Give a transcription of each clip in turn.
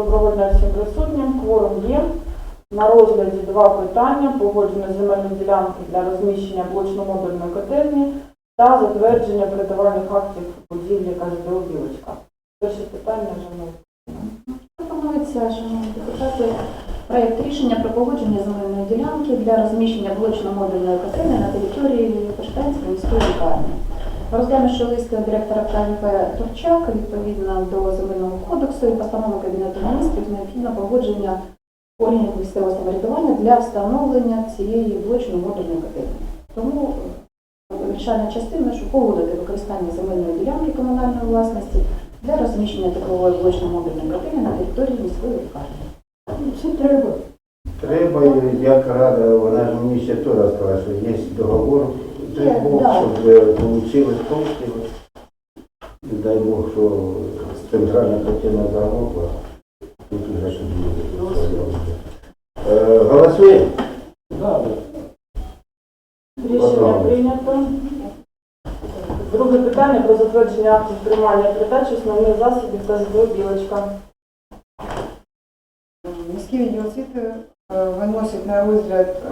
Доброго дня всім присутнім. Кворум є. На розгляді два питання. Погодження земельної ділянки для розміщення блочно-модульної котельні та затвердження передавальних актів будівлі КЖДО «Білочка». Перше питання Жанна. Пропонується, шановні депутати, проєкт рішення про погодження земельної ділянки для розміщення блочно-модульної котельні на території Пештанської міської лікарні. Розглянувши лист директора КНП Турчак, відповідно до земельного кодексу і постанови Кабінету міністрів, необхідно погодження органів місцевого самоврядування для встановлення цієї блочно-модульної котельні. Тому е, вирішальна частина, що погодити використання земельної ділянки комунальної власності для розміщення теплової блочно-мобільної котельні на території міської лікарні. Це треба. Треба, як рада, вона ж мені ще то сказала, що є договор, дай Бог, да. щоб вийшло коштів. Дай Бог, що центральна котельна заробила. Тут уже щось буде. Е, Голосуємо? Рішення прийнято. Друге питання про затвердження актів приймання передачі основних засобів КЖДО «Білочка». Міський відділ освіти е, виносить на розгляд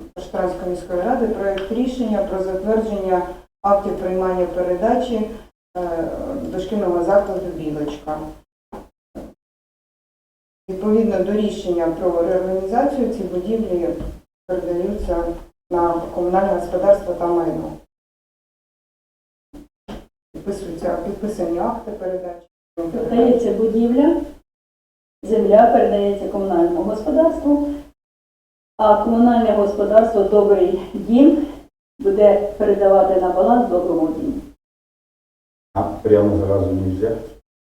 е, міської ради проект рішення про затвердження актів приймання передачі е, дошкільного закладу «Білочка». Відповідно до рішення про реорганізацію ці будівлі передаються на комунальне господарство та майно. Підписуються підписані акти передачі. Передається будівля, земля передається комунальному господарству, а комунальне господарство Добрий дім буде передавати на баланс доброму діму. А прямо зразу не можна.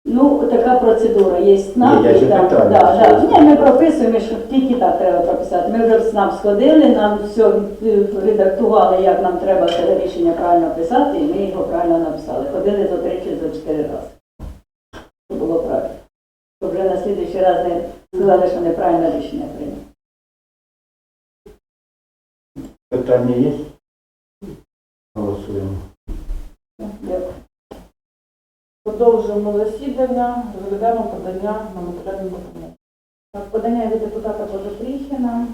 Ну, така процедура є СНАП. Ні, я питаю, да, да. Ні, ми прописуємо, що тільки так треба прописати. Ми вже в СНАП сходили, нам все е, редактували, як нам треба це рішення правильно писати, і ми його правильно написали. Ходили за три чи за чотири рази. Це було правильно. Щоб вже на слідуючий раз не сказали, що неправильне рішення прийняли. Питання є? Голосуємо. Дякую. Продовжуємо засідання, розглядаємо подання на матеріальну допомогу. Подання від депутата Подопріхіна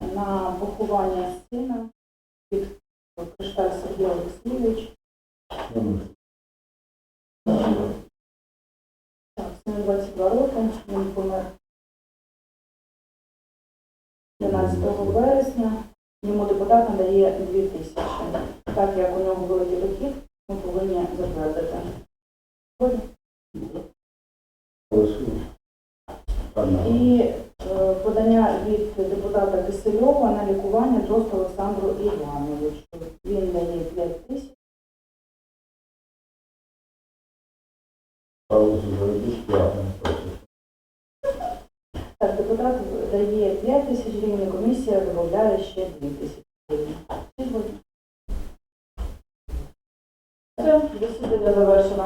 на поховання сина від Кришталь Сергій Олексійович. 12 вересня. Йому депутат надає 2 тисячі. Так як у нього великий дохід, ми повинні затвердити. І е, подання від депутата Кисельова на лікування Дрозд Олександру Івановичу. Він дає 5 тисяч. Паузу зробіть. 5 тисяч гривень, комісія додає ще 2 тисячі гривень. Все, засідання завершено.